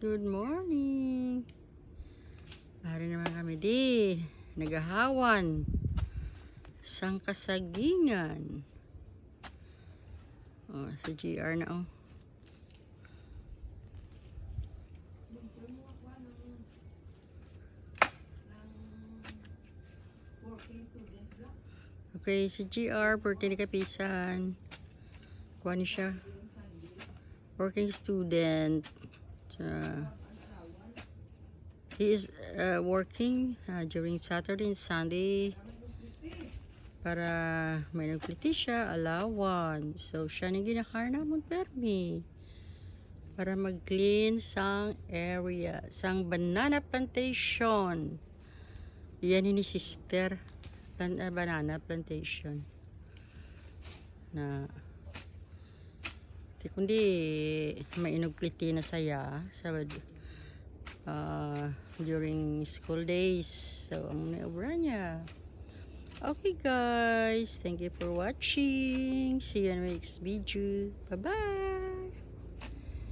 good morning. Hari naman kami di. Nagahawan. Sang kasagingan. Oh, sa GR na oh. Okay, sa GR, birthday ni Kapisan. Kuha ni siya. Working student. Uh, he is uh, working uh, during Saturday and Sunday para may nagpliti siya, allowance. So, siya ni ginakar namon permi para mag-clean sang area, sang banana plantation. Yan ni sister plan, uh, banana plantation na di kundi inugpliti na saya sa uh, during school days. So ang naubra niya. Okay guys. Thank you for watching. See you in next video. Bye bye